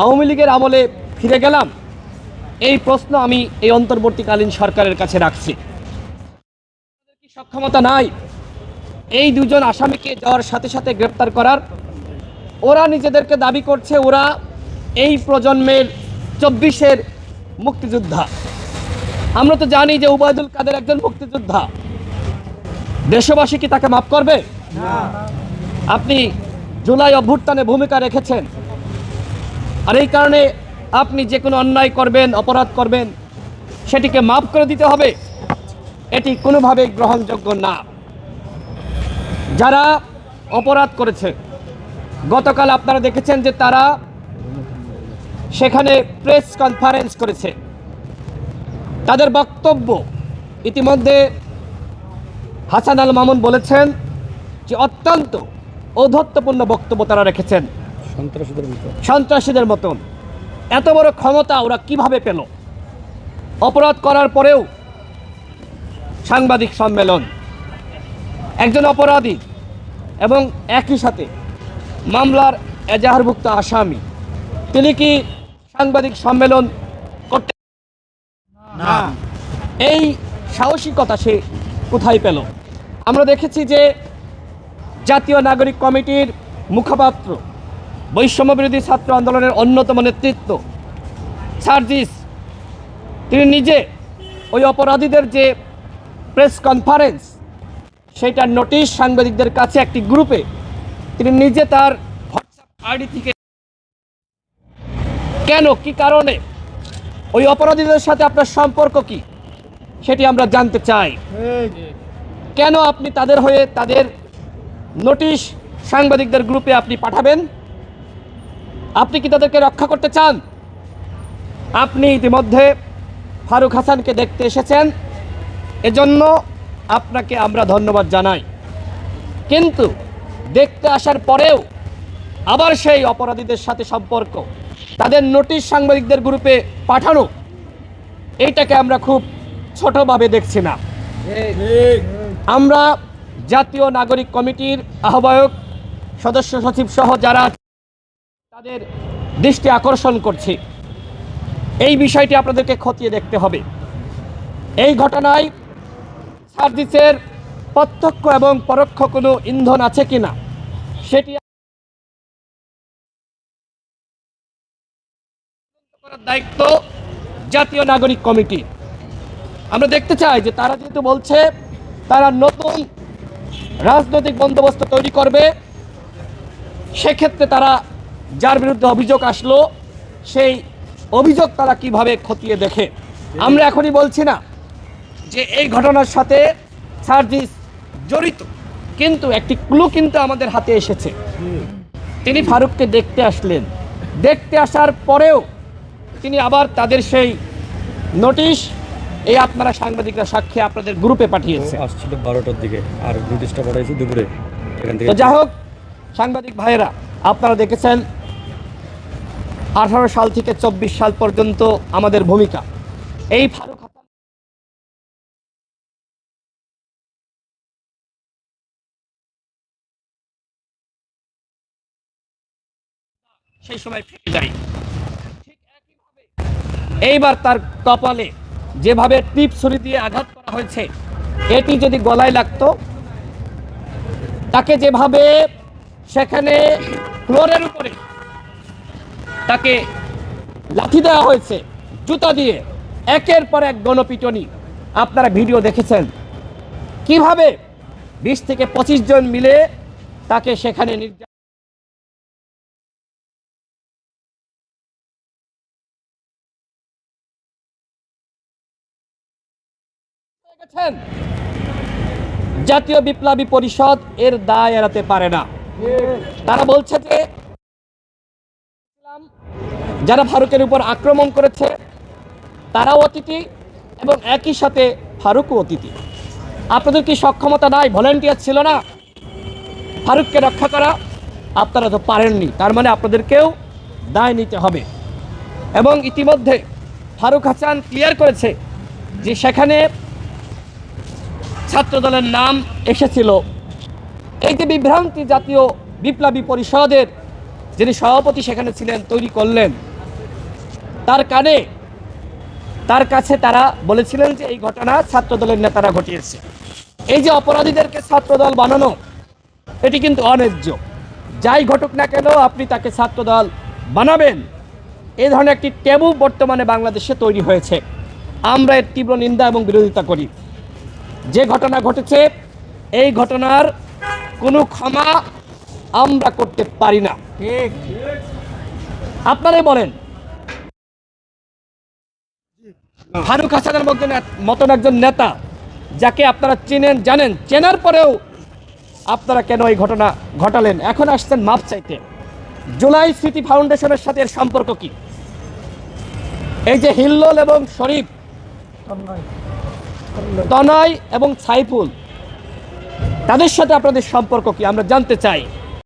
আওয়ামী লীগের আমলে ফিরে গেলাম? এই প্রশ্ন আমি এই অন্তর্বর্তীকালীন সরকারের কাছে রাখছি। সক্ষমতা নাই? এই দুজন আসামিকে যাওয়ার সাথে সাথে গ্রেপ্তার করার? ওরা নিজেদেরকে দাবি করছে, ওরা এই প্রজন্মের চব্বিশের মুক্তিযোদ্ধা। আমরা তো জানি যে উবায়দুল কাদের একজন মুক্তিযোদ্ধা। দেশবাসী কি তাকে মাফ করবে? আপনি জুলাই অভ্যুত্থানে ভূমিকা রেখেছেন। আর এই কারণে আপনি যে কোনো অন্যায় করবেন, অপরাধ করবেন, সেটিকে মাফ করে দিতে হবে। এটি কোনোভাবে গ্রহণযোগ্য না। যারা অপরাধ করেছে, গতকাল আপনারা দেখেছেন যে তারা সেখানে প্রেস কনফারেন্স করেছে। তাদের বক্তব্য ইতিমধ্যে হাসান আল মামুন বলেছেন যে অত্যন্ত ঔদ্ধত্যপূর্ণ বক্তব্য তারা রেখেছেন। সন্ত্রাসীদের মতন। এত বড় ক্ষমতা ওরা কীভাবে পেল? অপরাধ করার পরেও সাংবাদিক সম্মেলন। একজন অপরাধী এবং একই সাথে মামলার এজাহারভুক্ত আসামি। তিনি কি সাংবাদিক সম্মেলন করতে না। এই সাহসিকতা সে কোথায় পেল? আমরা দেখেছি যে জাতীয় নাগরিক কমিটির মুখপাত্র বৈষম্য বিরোধী ছাত্র আন্দোলনের অন্যতম নেতৃত্ব। সার্জিস, তিনি নিজে ওই অপরাধীদের যে প্রেস কনফারেন্স সেইটার নোটিশ সাংবাদিকদের কাছে একটি গ্রুপে তিনি নিজে তার হোয়াটসঅ্যাপ আইডি থেকে কেন, কি কারণে, ওই অপরাধীদের সাথে আপনার সম্পর্ক কি, সেটি আমরা জানতে চাই। কেন আপনি তাদের হয়ে তাদের নোটিশ সাংবাদিকদের গ্রুপে আপনি পাঠাবেন? আপনি কি তাদেরকে রক্ষা করতে চান? আপনি ইতিমধ্যে ফারুক হাসানকে দেখতে এসেছেন। এজন্য আপনাকে আমরা ধন্যবাদ জানাই। কিন্তু দেখতে আসার পরেও আবার সেই অপরাধীদের সাথে সম্পর্ক, তাদের নোটিশ সাংবাদিকদের গ্রুপে পাঠানো, এইটাকে আমরা খুব ছোটভাবে দেখছি না। আমরা জাতীয় নাগরিক কমিটির আহ্বায়ক, সদস্য সচিব সহ যারা তাদের দৃষ্টি আকর্ষণ করছি। এই বিষয়টি আপনাদেরকে খতিয়ে দেখতে হবে। এই ঘটনায় সার্ভিসের প্রত্যক্ষ এবং পরোক্ষ কোনো ইন্ধন আছে কিনা, সেটি দায়িত্ব জাতীয় নাগরিক কমিটি। আমরা দেখতে চাই যে তারা যেহেতু বলছে, তারা নতুন রাজনৈতিক বন্দোবস্ত তৈরি করবে, সেক্ষেত্রে তারা যার বিরুদ্ধে অভিযোগ আসলো সেই অভিযোগ তারা কীভাবে খতিয়ে দেখে? আমরা এখনই বলছি না যে এই ঘটনার সাথে সার্জিস জড়িত কিন্তু একটি ক্লু কিন্তু আমাদের হাতে এসেছে। তিনি ফারুককে দেখতে আসলেন। দেখতে আসার পরেও তিনি আবার তাদের সেই নোটিশ এই আপনারা সাংবাদিকরা সাক্ষী আপনাদের গ্রুপে পাঠিয়েছে। আসছিল বারোটার দিকে আর নোটিশটা পাঠাইছি দুপুরে। তো যাই হোক সাংবাদিক ভাইয়েরা আপনারা দেখেছেন, আঠারো সাল থেকে চব্বিশ সাল পর্যন্ত আমাদের ভূমিকা। এই ফারুক সেই সময় ফিরে এইবার তার কপালে যেভাবে টিপ ছুরি দিয়ে আঘাত করা হয়েছে, এটি যদি গলায় লাগতো, তাকে যেভাবে সেখানে ফ্লোরের উপরে তাকে লাথি দেওয়া হয়েছে, জুতা দিয়ে। একের পর এক গণপিটনি। আপনারা ভিডিও দেখেছেন। কীভাবে বিশ থেকে পঁচিশ জন মিলে তাকে সেখানে নির্যাতন জাতীয় বিপ্লবী পরিষদ এর দায় এড়াতে পারে না। তারা বলছে যে, যারা ফারুকের উপর আক্রমণ করেছে, তারাও অতিথি এবং একই সাথে ফারুকও অতিথি। আপনাদের কি সক্ষমতা নাই? ভলেন্টিয়ার ছিল না? ফারুককে রক্ষা করা আপনারা তো পারেননি। তার মানে আপনাদেরকেও দায় নিতে হবে। এবং ইতিমধ্যে ফারুক হাসান ক্লিয়ার করেছে যে সেখানে ছাত্রদলের নাম এসেছিল এই যে বিভ্রান্তি জাতীয় বিপ্লবী পরিষদের যিনি সভাপতি সেখানে ছিলেন, তৈরি করলেন, তার কানে, তার কাছে তারা বলেছিলেন যে এই ঘটনা ছাত্রদলের নেতারা ঘটিয়েছে। এই যে অপরাধীদেরকে ছাত্রদল বানানো, এটি কিন্তু অন্যায্য। যাই ঘটুক না কেন, আপনি তাকে ছাত্রদল বানাবেন। এই ধরনের একটি ট্যাবু বর্তমানে বাংলাদেশে তৈরি হয়েছে। আমরা এর তীব্র নিন্দা এবং বিরোধিতা করি। যে ঘটনা ঘটেছে, এই ঘটনার কোনো ক্ষমা আমরা করতে পারি না। ঠিক। আপনারাই বলেন। ফারুক হাসানের মতন এক- মতন একজন নেতা যাকে আপনারা চেনেন জানেন চেনার পরেও আপনারা কেন এই ঘটনা ঘটালেন? এখন আসছেন মাপ চাইতে। জুলাই স্মৃতি ফাউন্ডেশনের সাথে এর সম্পর্ক কি? এই যে হিল্লোল এবং শরীফ তনয় এবং সাইফুল তাদের সাথে আপনাদের সম্পর্ক কি? আমরা জানতে চাই।